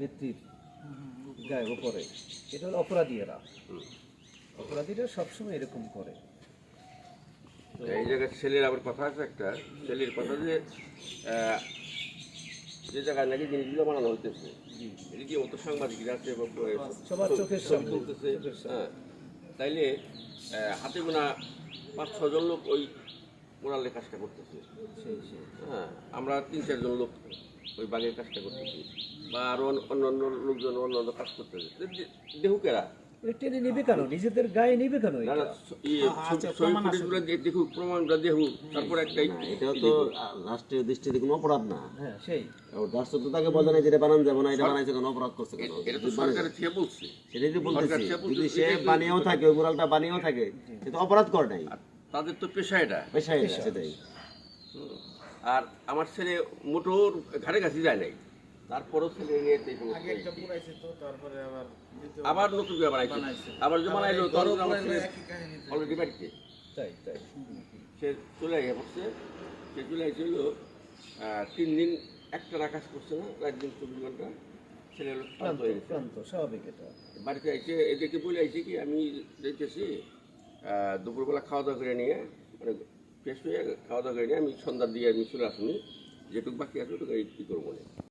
নেত্রীর গায়ে উপরে। এটা হলো অপরাধীরা। অপরাধীরা সবসময় এরকম করে। এই জায়গায় ছেলের আবার কথা আছে একটা। ছেলের কথা যে যে জায়গায় নাকি জিনিসগুলো বানানো হইতেছে। এটা কি অত সাংবাদিকরা আছে সবার চোখের সামনে, সামনে। হ্যাঁ। তাইলে হাতে গোনা পাঁচ ছজন লোক ওই মোরালের কাজটা করতেছে। হ্যাঁ আমরা তিন চারজন লোক ওই বাগের কাজটা করতেছি বা আরও অন্য অন্য লোকজন অন্য অন্য কাজ করতেছে দেহুকেরা এটা টেনে নিবে কেন? নিজেদের গায়ে নিবে কেন না এটা? না ছবি ফুটেজগুলো দেখুক প্রমাণটা দেখুক তারপর একটা এটাও তো রাষ্ট্রীয় দৃষ্টিতে কোনো অপরাধ না। হ্যাঁ সেই। রাষ্ট্র তো তাকে বলে না যেটা বানান যাবে না এটা বানাইছে কেন অপরাধ করছে কেন? এটা তো সরকারের থেকে বলছে। সেটাই তো বলতেছি। সরকার সে বলছে, যদি সে বানিয়েও থাকে ওই মুরালটা বানিয়েও থাকে সে তো অপরাধ করে নাই। তাদের তো পেশা এটা। পেশা এটা সেটাই। আর আমার ছেলে মোটর ঘাড়ে কাছে যায় নাই। তারপরও ছেলে নিয়ে এই সমস্ত একটা পুরাইছে তো তারপরে আবার আবার নতুন করে বানাইছে। আবার যে বানাইলো তখন আমার ছেলে অলরেডি বাড়িতে। তাই তাই। সে চলে গিয়ে পড়ছে। সে চলে আসছিল তিন দিন একটা কাজ করছে না রাত দিন চব্বিশ ঘণ্টা। ছেলে হলো ক্লান্ত হয়ে গেছে। স্বাভাবিক এটা। বাড়িতে এসে এদেরকে বলে আইছি কি আমি দেখতেছি দুপুরবেলা খাওয়া দাওয়া করে নিয়ে মানে ফ্রেশ হয়ে খাওয়া দাওয়া করে আমি সন্ধ্যার দিকে আমি চলে আসুনি। যেটুকু বাকি আছে ওটুকু এই কী করব। না